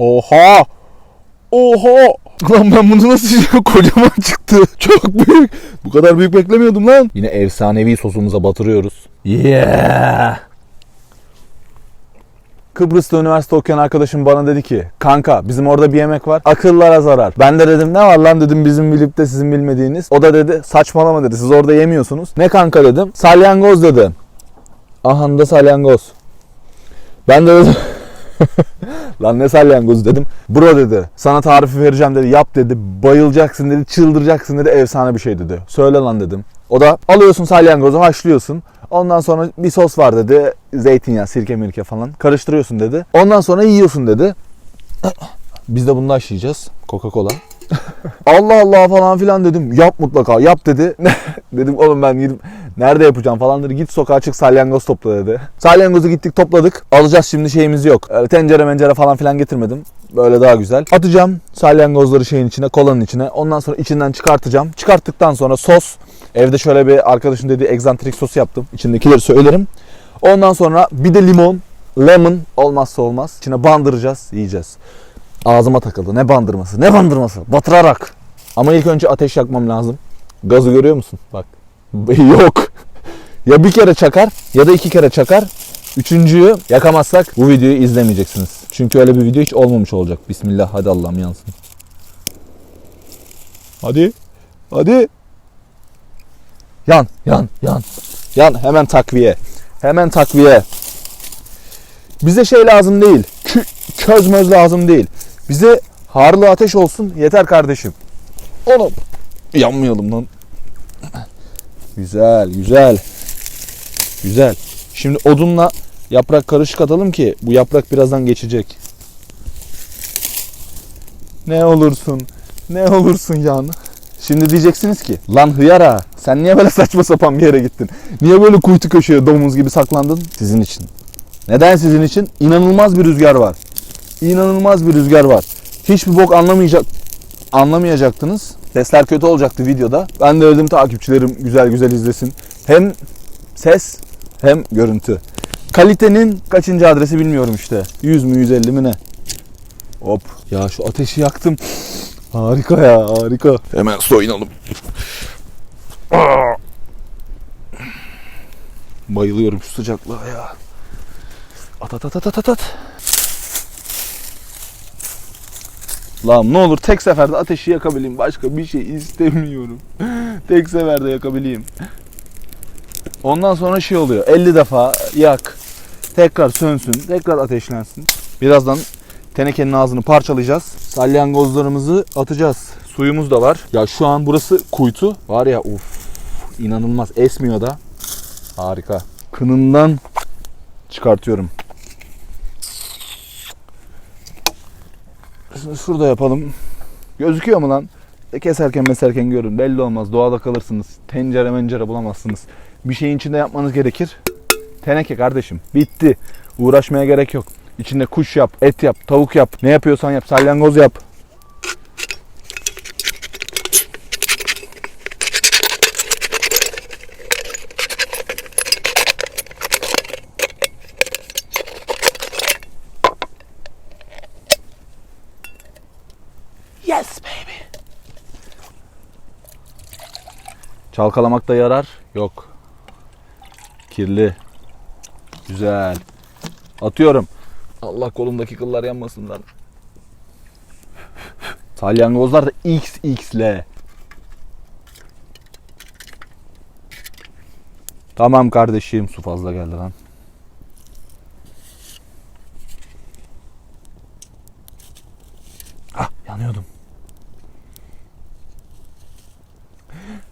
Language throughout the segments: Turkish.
Oha! Oha! Lan ben bunu nasıl yiyeceğim? Kocaman çıktı. Çok büyük. Bu kadar büyük beklemiyordum lan. Yine efsanevi sosumuza batırıyoruz. Yeah! Kıbrıs'ta üniversite okuyan arkadaşım bana dedi ki kanka bizim orada bir yemek var akıllara zarar. Ben de dedim ne var lan dedim bizim bilip de sizin bilmediğiniz. O da dedi saçmalama dedi siz orada yemiyorsunuz. Ne kanka dedim salyangoz dedi. Aha da salyangoz. Ben de dedim Lan ne salyangoz dedim. Bro dedi. Sana tarifi vereceğim dedi. Yap dedi. Bayılacaksın dedi. Çıldıracaksın dedi. Efsane bir şey dedi. Söyle lan dedim. O da alıyorsun salyangozu haşlıyorsun. Ondan sonra bir sos var dedi. Zeytinyağı, sirke mirke falan. Karıştırıyorsun dedi. Ondan sonra yiyorsun dedi. Biz de bunu haşlayacağız. Coca-Cola. Allah Allah falan filan dedim. Yap mutlaka yap dedi. dedim oğlum ben gidip nerede yapacağım falan dedi. Git sokağa çık salyangoz topla dedi. Salyangozu gittik topladık. Alacağız şimdi şeyimiz yok. Öyle tencere mencere falan filan getirmedim. Böyle daha güzel. Atacağım salyangozları şeyin içine, kolanın içine. Ondan sonra içinden çıkartacağım. Çıkarttıktan sonra sos. Evde şöyle bir arkadaşın dediği egzantrik sosu yaptım. İçindekileri söylerim. Ondan sonra bir de limon. Lemon olmazsa olmaz. İçine bandıracağız, yiyeceğiz. Ağzıma takıldı. Ne bandırması? Ne bandırması? Batırarak. Ama ilk önce ateş yakmam lazım. Gazı görüyor musun? Bak. Yok. Ya bir kere çakar ya da iki kere çakar. Üçüncüyü yakamazsak bu videoyu izlemeyeceksiniz. Çünkü öyle bir video hiç olmamış olacak. Bismillah hadi Allah'ım yansın. Hadi. Hadi. Yan, yan, yan. Yan hemen takviye. Hemen takviye. Bize şey lazım değil. Kü köz möz lazım değil. Bize harlı ateş olsun yeter kardeşim. Oğlum yanmayalım lan. Güzel, güzel. Güzel. Şimdi odunla yaprak karışık atalım ki bu yaprak birazdan geçecek. Ne olursun, ne olursun yan. Şimdi diyeceksiniz ki lan hıyara sen niye böyle saçma sapan bir yere gittin? Niye böyle kuytu köşeye domuz gibi saklandın? Sizin için. Neden sizin için? İnanılmaz bir rüzgar var. İnanılmaz bir rüzgar var. Hiçbir bok anlamayacak anlamayacaktınız. Sesler kötü olacaktı videoda. Ben de dedim takipçilerim güzel güzel izlesin. Hem ses hem görüntü. Kalitenin kaçıncı adresi bilmiyorum işte. 100 mü 150 mi ne? Hop. Ya şu ateşi yaktım. Harika ya harika. Hemen soyunalım. Bayılıyorum şu sıcaklığa ya. At at at at at at. Lan ne olur tek seferde ateşi yakabileyim. Başka bir şey istemiyorum. tek seferde yakabileyim. Ondan sonra şey oluyor. 50 defa yak. Tekrar sönsün. Tekrar ateşlensin. Birazdan tenekenin ağzını parçalayacağız. Salyangozlarımızı atacağız. Suyumuz da var. Ya şu an burası kuytu. Var ya uf inanılmaz esmiyor da. Harika. Kınından çıkartıyorum. Şurada yapalım. Gözüküyor mu lan? E, keserken meserken görün. Belli olmaz. Doğada kalırsınız. Tencere mencere bulamazsınız. Bir şeyin içinde yapmanız gerekir. Teneke kardeşim. Bitti. Uğraşmaya gerek yok. İçinde kuş yap, et yap, tavuk yap. Ne yapıyorsan yap. Salyangoz yap. Çalkalamakta yarar yok. Kirli. Güzel. Atıyorum. Allah kolumdaki kıllar yanmasın lan. Salyangozlar da XXL. Tamam kardeşim su fazla geldi lan. Ah yanıyordum.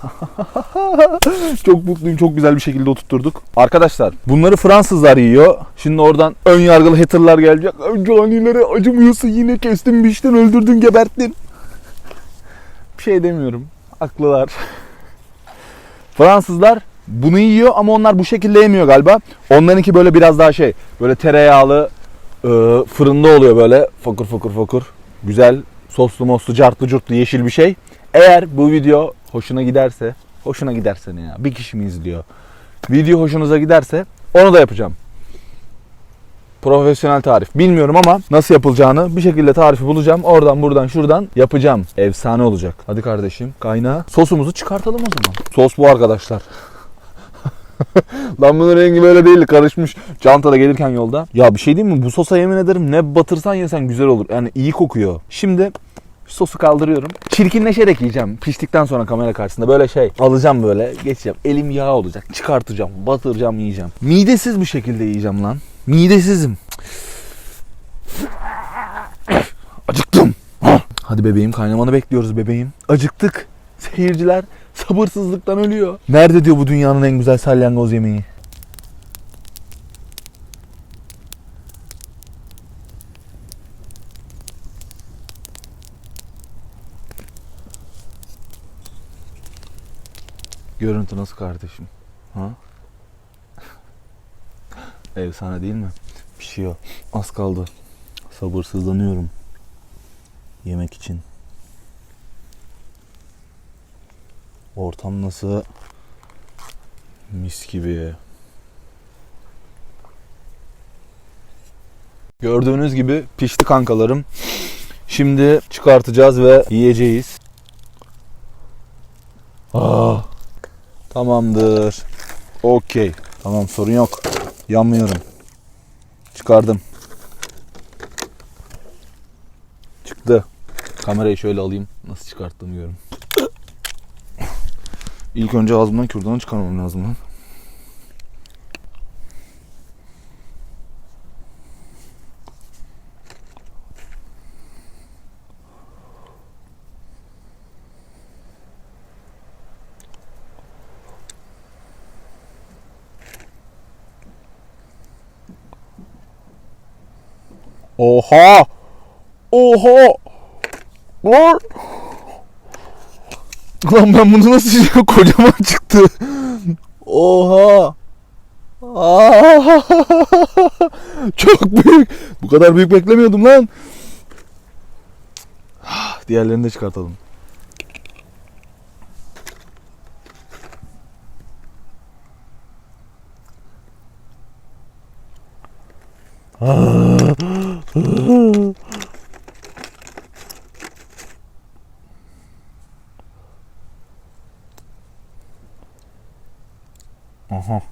çok mutluyum. Çok güzel bir şekilde oturtturduk. Arkadaşlar bunları Fransızlar yiyor. Şimdi oradan ön yargılı haterlar gelecek. Canilere acımıyorsun yine kestin biçtin öldürdün geberttin. Bir şey demiyorum. Haklılar. Fransızlar bunu yiyor ama onlar bu şekilde yemiyor galiba. Onlarınki böyle biraz daha şey böyle tereyağlı e, fırında oluyor böyle fokur fokur fokur. Güzel soslu moslu cartlı curtlu yeşil bir şey. Eğer bu video hoşuna giderse, hoşuna giderse ne ya? Bir kişi mi izliyor? Video hoşunuza giderse onu da yapacağım. Profesyonel tarif. Bilmiyorum ama nasıl yapılacağını bir şekilde tarifi bulacağım. Oradan buradan şuradan yapacağım. Efsane olacak. Hadi kardeşim kaynağı. Sosumuzu çıkartalım o zaman. Sos bu arkadaşlar. Lan bunun rengi böyle değil karışmış. Çantada gelirken yolda. Ya bir şey diyeyim mi? Bu sosa yemin ederim ne batırsan yesen güzel olur. Yani iyi kokuyor. Şimdi sosu kaldırıyorum. Çirkinleşerek yiyeceğim. Piştikten sonra kamera karşısında böyle şey alacağım böyle geçeceğim. Elim yağ olacak. Çıkartacağım. Batıracağım yiyeceğim. Midesiz bir şekilde yiyeceğim lan. Midesizim. Acıktım. Hadi bebeğim kaynamanı bekliyoruz bebeğim. Acıktık. Seyirciler sabırsızlıktan ölüyor. Nerede diyor bu dünyanın en güzel salyangoz yemeği? Görüntü nasıl kardeşim? Ha? Efsane değil mi? Pişiyor. Az kaldı. Sabırsızlanıyorum. Yemek için. Ortam nasıl? Mis gibi. Gördüğünüz gibi pişti kankalarım. Şimdi çıkartacağız ve yiyeceğiz. Ah. Tamamdır. Okey. Tamam sorun yok. Yanmıyorum. Çıkardım. Çıktı. Kamerayı şöyle alayım. Nasıl çıkarttığımı görün. İlk önce ağzımdan kürdanı çıkarmam lazım lan. Oha! Oha! Lan! Lan ben bunu nasıl yiyeceğim? Kocaman çıktı. Oha! Aa! Çok büyük. Bu kadar büyük beklemiyordum lan. Diğerlerini de çıkartalım. Aha. Aha.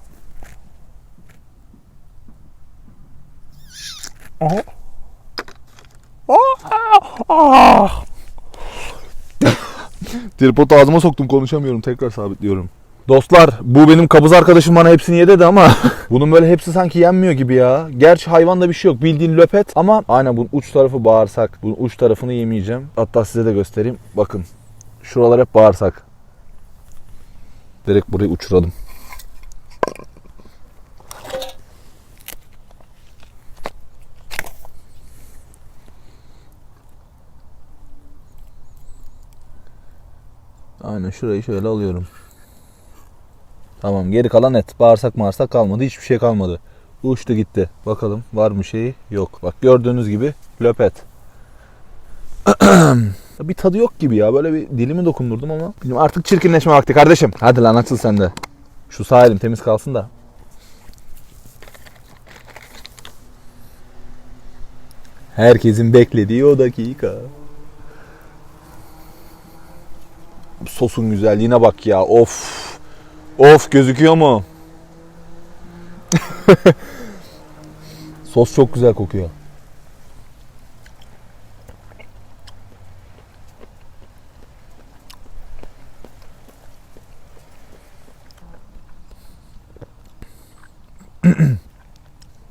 Ah! Tripodu ağzıma soktum konuşamıyorum tekrar sabitliyorum. Dostlar bu benim kabız arkadaşım bana hepsini ye dedi ama bunun böyle hepsi sanki yenmiyor gibi ya. Gerçi hayvanda bir şey yok bildiğin löpet ama aynen bunun uç tarafı bağırsak. Bunun uç tarafını yemeyeceğim. Hatta size de göstereyim. Bakın şuralar hep bağırsak. Direkt burayı uçuralım. Aynen şurayı şöyle alıyorum. Tamam geri kalan et. Bağırsak mağırsak kalmadı. Hiçbir şey kalmadı. Uçtu gitti. Bakalım var mı şeyi? Yok. Bak gördüğünüz gibi löpet. bir tadı yok gibi ya. Böyle bir dilimi dokundurdum ama. Bilmiyorum, artık çirkinleşme vakti kardeşim. Hadi lan açıl sen de. Şu sağ elim temiz kalsın da. Herkesin beklediği o dakika. Sosun güzelliğine bak ya. Of. Of gözüküyor mu? Sos çok güzel kokuyor.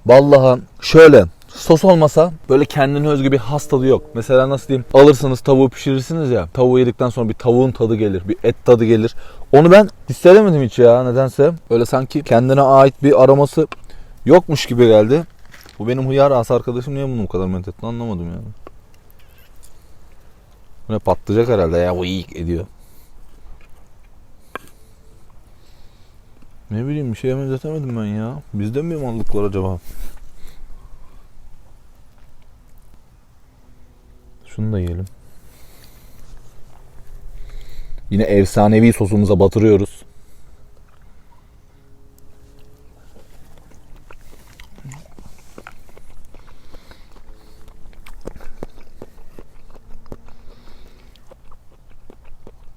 Vallahi şöyle sos olmasa böyle kendine özgü bir has tadı yok. Mesela nasıl diyeyim alırsınız tavuğu pişirirsiniz ya tavuğu yedikten sonra bir tavuğun tadı gelir bir et tadı gelir. Onu ben hissedemedim hiç ya nedense. Böyle sanki kendine ait bir aroması yokmuş gibi geldi. Bu benim hıyar as arkadaşım niye bunu bu kadar methetti anlamadım yani. Bu ne patlayacak herhalde ya bu iyi ediyor. Ne bileyim bir şeye benzetemedim ben ya. Bizde mi mallık var acaba? Şunu da yiyelim. Yine efsanevi sosumuza batırıyoruz.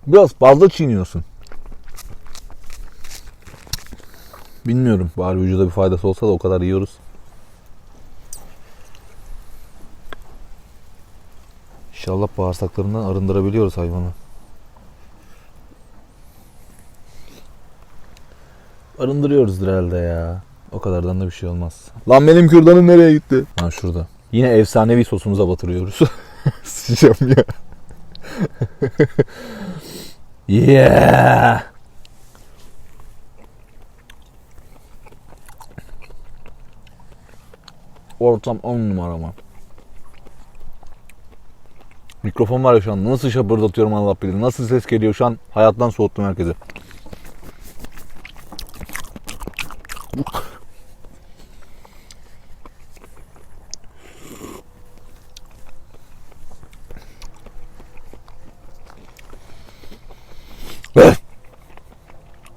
Biraz fazla çiğniyorsun. Bilmiyorum. Bari vücuda bir faydası olsa da o kadar yiyoruz. İnşallah bağırsaklarından arındırabiliyoruz hayvanı. Arındırıyoruzdur herhalde ya. O kadardan da bir şey olmaz. Lan benim kürdanım nereye gitti? Ha şurada. Yine efsanevi sosumuza batırıyoruz. Sıçacağım ya. yeah. Ortam 10 numara ama. Mikrofon var ya şu an. Nasıl şapırdatıyorum Allah bilir. Nasıl ses geliyor şu an. Hayattan soğuttum herkesi.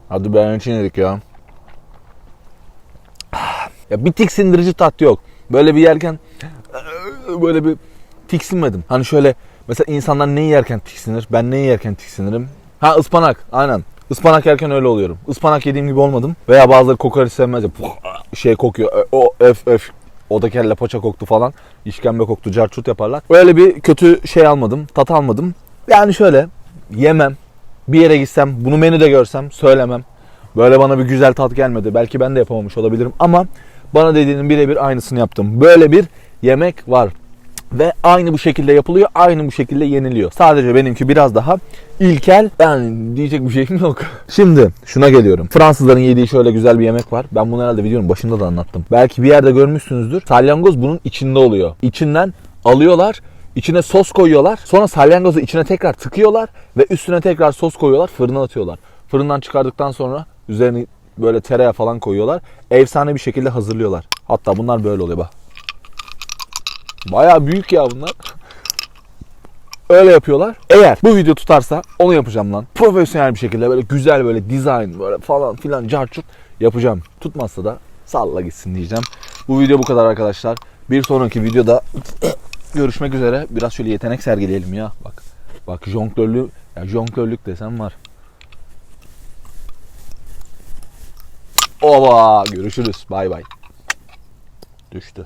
Hadi ben için yedik ya. Ya bir tiksindirici tat yok. Böyle bir yerken böyle bir tiksinmedim. Hani şöyle mesela insanlar ne yerken tiksinir? Ben ne yerken tiksinirim? Ha ıspanak aynen. Ispanak yerken öyle oluyorum. Ispanak yediğim gibi olmadım. Veya bazıları kokoreç sevmez ya. Şey kokuyor. O öf öf. O da kelle paça koktu falan. İşkembe koktu. Carçurt yaparlar. Öyle bir kötü şey almadım. Tat almadım. Yani şöyle yemem. Bir yere gitsem bunu menüde görsem söylemem. Böyle bana bir güzel tat gelmedi. Belki ben de yapamamış olabilirim ama bana dediğinin birebir aynısını yaptım. Böyle bir yemek var. Ve aynı bu şekilde yapılıyor, aynı bu şekilde yeniliyor. Sadece benimki biraz daha ilkel. Yani diyecek bir şeyim yok. Şimdi şuna geliyorum. Fransızların yediği şöyle güzel bir yemek var. Ben bunu herhalde videonun başında da anlattım. Belki bir yerde görmüşsünüzdür. Salyangoz bunun içinde oluyor. İçinden alıyorlar, içine sos koyuyorlar. Sonra salyangozu içine tekrar tıkıyorlar ve üstüne tekrar sos koyuyorlar, fırına atıyorlar. Fırından çıkardıktan sonra üzerine böyle tereyağı falan koyuyorlar. Efsane bir şekilde hazırlıyorlar. Hatta bunlar böyle oluyor bak. Bayağı büyük ya bunlar. Öyle yapıyorlar. Eğer bu video tutarsa onu yapacağım lan. Profesyonel bir şekilde böyle güzel böyle design böyle falan filan carçurt yapacağım. Tutmazsa da salla gitsin diyeceğim. Bu video bu kadar arkadaşlar. Bir sonraki videoda görüşmek üzere. Biraz şöyle yetenek sergileyelim ya. Bak. Bak jonglörlük ya jonglörlük desem var. Oba görüşürüz. Bay bay. Düştü.